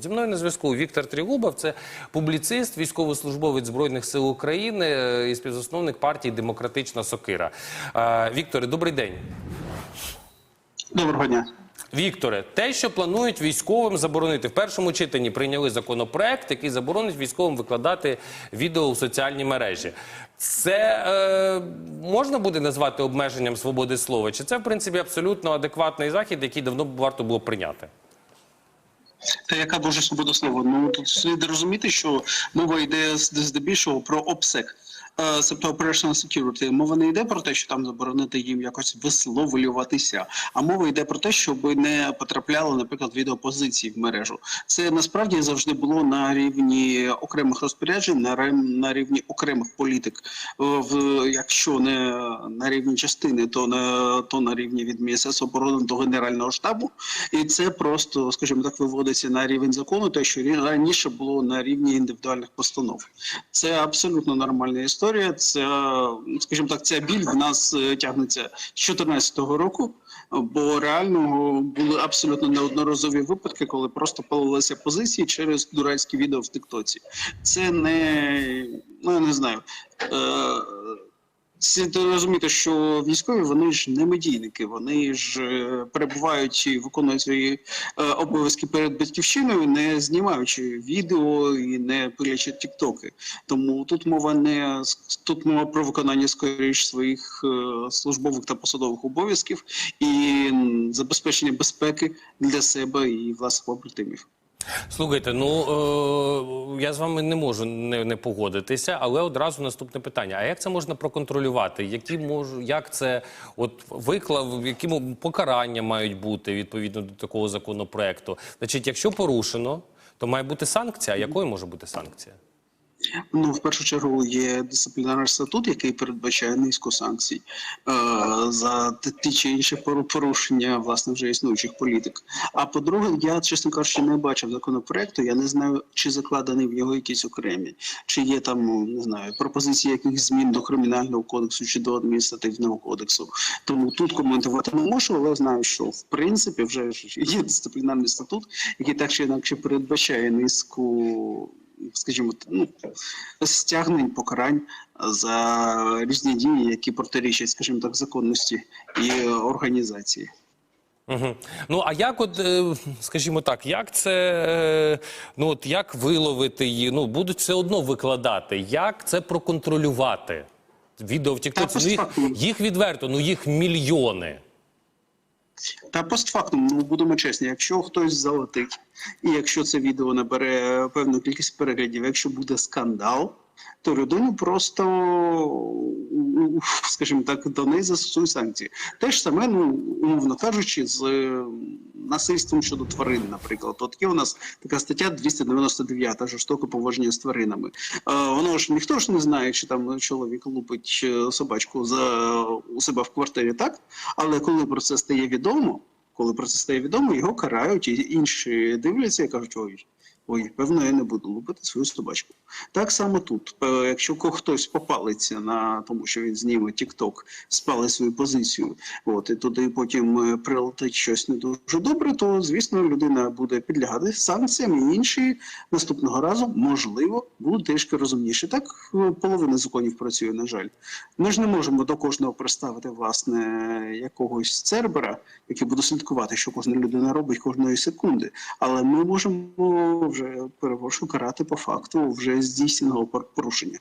Зі мною на зв'язку Віктор Трігубов, це публіцист, військовослужбовець Збройних сил України і співзасновник партії Демократична Сокира. Вікторе, добрий день. Доброго дня. Вікторе, те, що планують військовим заборонити в першому читанні, прийняли законопроект, який заборонить військовим викладати відео у соціальні мережі. Це е, можна буде назвати обмеженням свободи слова? Чи це в принципі абсолютно адекватний захід, який давно варто було прийняти? Та яка дуже свобода слова? Ну тут слід розуміти, що мова йде здебільшого про обсек. Тобто Operational Security. Мова не йде про те, що там заборонити їм якось висловлюватися, а мова йде про те, щоб не потрапляло, наприклад, відеопозиції в мережу. Це насправді завжди було на рівні окремих розпоряджень, на рівні окремих політик. Е, В якщо не на рівні частини, то на то на рівні від Міністерства оборони до Генерального штабу. І це просто, скажімо так, виводиться на рівень закону, те, що раніше було на рівні індивідуальних постанов. Це абсолютно нормальна історія. Це, ну, скажімо так, ця біль в нас е, тягнеться з 2014 року. Бо реально були абсолютно неодноразові випадки, коли просто палилися позиції через дурацькі відео в Тиктоці. Це не ну я не знаю. Е, Слід розуміти, що військові вони ж не медійники, вони ж е, перебувають і виконують свої е, обов'язки перед батьківщиною, не знімаючи відео і не пилячи тіктоки. Тому тут мова не тут мова про виконання скоріш своїх е, службових та посадових обов'язків і забезпечення безпеки для себе і власних побратимів. Слухайте, ну е, я з вами не можу не, не погодитися, але одразу наступне питання: а як це можна проконтролювати? Які можу, як це от виклав, які покарання мають бути відповідно до такого законопроекту? Значить, якщо порушено, то має бути санкція. А якою може бути санкція? Ну, в першу чергу є дисциплінарний статут, який передбачає низку санкцій е, за ті чи інші пору- порушення власне вже існуючих політик. А по-друге, я чесно кажучи, не бачив законопроекту. Я не знаю, чи закладені в нього якісь окремі, чи є там ну, не знаю пропозиції якихось змін до кримінального кодексу чи до адміністративного кодексу. Тому тут коментувати не можу, але знаю, що в принципі вже є дисциплінарний статут, який так чи інакше передбачає низку скажімо, ну, стягнень, покарань за різні дії, які протирічать, скажімо так, законності і організації. Угу. Ну а як, от, е, скажімо так, як це е, ну от як виловити її? Ну будуть все одно викладати. Як це проконтролювати? Відео в Тіктоці, ну, їх, їх відверто, ну їх мільйони. Та постфактум, ну будемо чесні, якщо хтось залетить, і якщо це відео набере певну кількість переглядів, якщо буде скандал, то людину просто, скажімо так, до неї застосують санкції. Те ж саме, ну умовно кажучи, з е, насильством щодо тварин, наприклад. От є у нас така стаття 299 жорстоке поводження з тваринами. Е, воно ж ніхто ж не знає, чи там чоловік лупить е, собачку за у себе в квартирі, так? Але коли про це стає відомо, коли про це стає відомо, його карають, і інші дивляться і кажуть, ой. Ой, певно, я не буду лупити свою собачку. Так само тут. Е, Якщо хтось попалиться на тому, що він зніме TikTok, спалить свою позицію, от і туди потім е, прилетить щось не дуже добре, то звісно людина буде підлягати санкціям, і інші наступного разу, можливо, будуть трішки розумніші. Так е, половина законів працює, на жаль. Ми ж не можемо до кожного приставити власне якогось цербера, який буде слідкувати, що кожна людина робить кожної секунди. Але ми можемо вже перепрошую карати по факту вже здійсненого пор- порушення.